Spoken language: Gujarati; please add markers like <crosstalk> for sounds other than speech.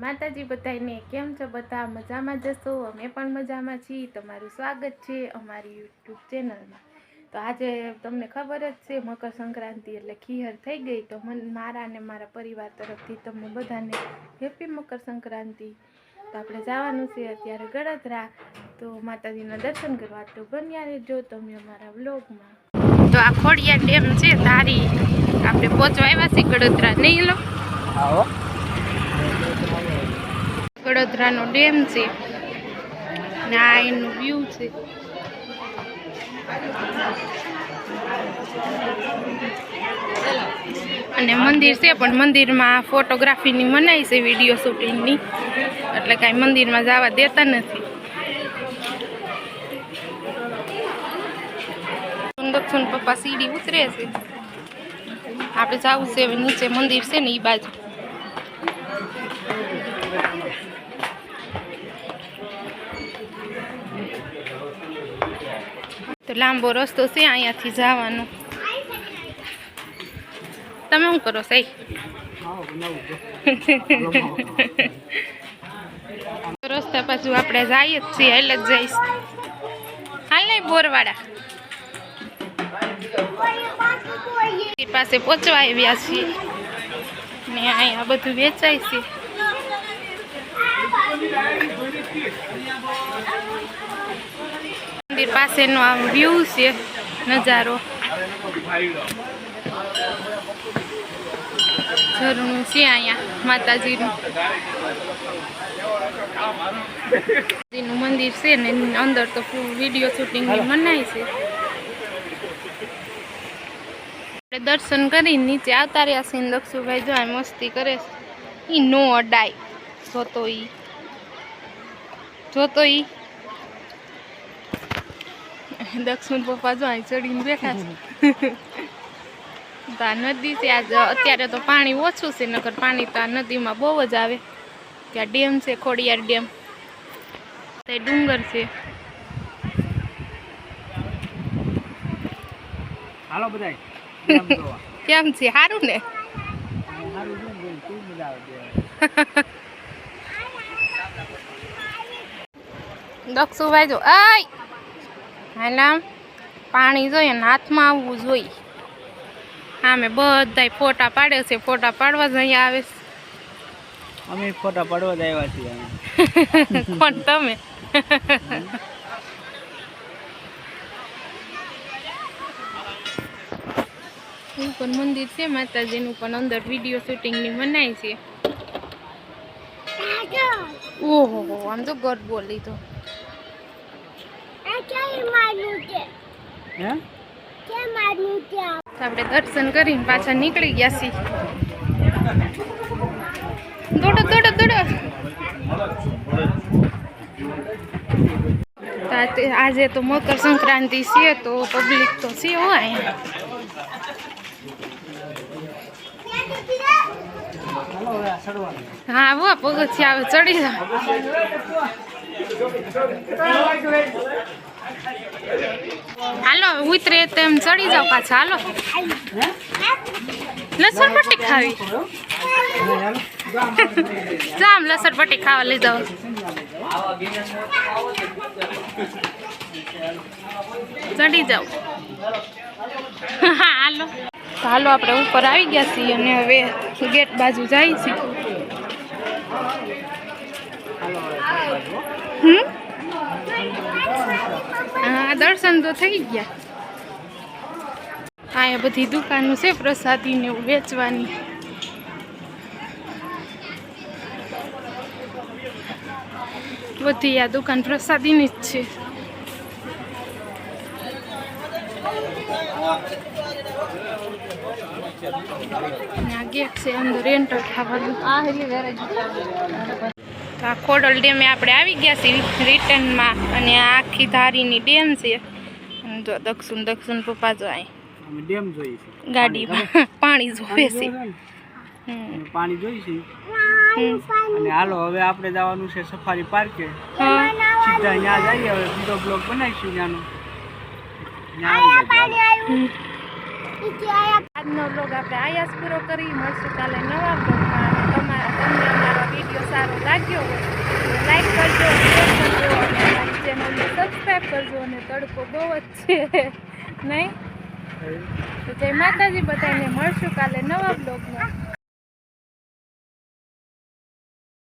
માતાજી બધાને કેમ છો? બધા મજામાં જશો અમે પણ મજામાં છીએ. તમારું સ્વાગત છે અમારી યુટ્યુબ ચેનલમાં. તો આજે તમને ખબર જ છે, મકર સંક્રાંતિ એટલે ખીહર થઈ ગઈ. તો મન, મારા અને મારા પરિવાર તરફથી તમને બધાને હેપી મકર સંક્રાંતિ. તો આપણે જવાનું છે અત્યારે ગળતરા તો માતાજીના દર્શન કરવા તો બન્યા રહેજો તમે અમારા વ્લોગમાં. તો આ ખોડિયા ડેમ છે તારી આપણે પહોંચવા આવ્યા છીએ ગળતરા નહીં લો. વડોદરાનો ડેમ છે. ને એનું વ્યૂ છે. અને મંદિર છે, પણ મંદિરમાં ફોટોગ્રાફીની મનાઈ છે વીડિયો શૂટિંગની. એટલે કાંઈ મંદિરમાં જવા દેતા નથી. દક્ષિણ પપ્પા સીડી ઉતરે છે. આપણે જવું છે નીચે મંદિર છે ને એ બાજુ. લાંબો રસ્તો છે, અહીંયાથી જવાનો. તમે શું કરો સહી રસ્તા પાછું આપણે જઈએ જ છીએ એટલે જ જઈશ. હાલ નહીં, બોરવાડા. પાસે પહોંચવા આવ્યા છીએ. ને અહીંયા બધું વેચાય છે. મંદિર પાસેનો આ વ્યૂ છે, નજારો. ઝરણું છે અહીંયા માતાજીનું. નું મંદિર છે ને, અંદર તો વીડિયો શૂટિંગની મનાય છે. આપણે દર્શન કરી નીચે આવતા રહ્યા છે ને, દક્ષુભાઈ જો મસ્તી કરે છે. ઈ નો અડાય, જોતો ઈ. જોતો ઈ. દક્ષિણ પપ્પા જો અહીં ચડીને બેઠા છે. તો આ નદી છે આજ અત્યારે તો પાણી ઓછું છે નકર પાણી તો આ નદીમાં બહુ જ આવે. ત્યાં ડેમ છે ખોડિયાર ડેમ. તે ડુંગર છે. હાલો બધાય. કેમ છે? સારું ને. <laughs> દક્ષુભાઈ જો આય હાલામ પાણી જોઈએ ને હાથમાં આવવું જોઈએ. અમે બધાય ફોટા પાડે છે ફોટા પાડવા જ અહીંયા આવે છે. અમે ફોટા પાડવા જ આવ્યા છીએ પણ <laughs> કોણ તમે? એવું પણ મંદિર છે માતાજીનું પણ અંદર વીડિયો શૂટિંગની મનાય છે. ઓહો હો આમ તો ગરબો બોલી તો. હે આપણે દર્શન કરીને પાછા નીકળી ગયા છીએ. દોડો દોડો દોડો. તો આ તે- આજે તો મકર સંક્રાંતિ છે તો પબ્લિક તો છે હો અહીંયા. હાલો હવે આ ચડવાનું. હા હો પગથિયા આવે ચડી જાઓ હાલો, ઉતરે તેમ ચડી જાવ પાછા, હાલો. લસણ પટ્ટી ખાવી. જામ લસણ પટ્ટી ખાવા લઈ જાઓ. ચડી હા, હાલો. હાલો, આપણે ઉપર આવી ગયા છીએ અને હવે ગેટ બાજુ જાય છીએ હમ? હા, દર્શન તો થઈ ગયા. અહીંયા બધી દુકાનો છે પ્રસાદી ને એવું વેચવાની. બધી આ દુકાન પ્રસાદીની જ છે. આ ગેટ છે અંદર એન્ટર થવાનું. તો આ ખોડલ ડેમે આપણે આવી ગયા છીએ રિટર્નમાં અને આ આખી ધારીની ડેમ છે. જો દક્ષિણ દક્ષિણ પપ્પા જો અહીં ડેમ જોઈએ છે. ગાડીમાં પાણી જોવે છે. પાણી હમ. પાણી જોઈએ છે અને હાલો હવે આપણે જવાનું છે સફારી પાર્કે. સીધા ત્યાં જઈએ હવે બીજો બ્લોક બનાવીશું ત્યાંનો. આજનો બ્લોગ આપણે આયાસ પૂરો કરી. મળશું કાલે નવા બ્લોગમાં. તમારા તમને અમારો વીડિયો સારો લાગ્યો હોય લાઈક કરજો શેર કરજો અને અમારી ચેનલને સબસ્ક્રાઈબ કરજો અને તડકો બહુ જ છે. નહીં? તો જય માતાજી, બધાને મળશું કાલે નવા બ્લોગમાં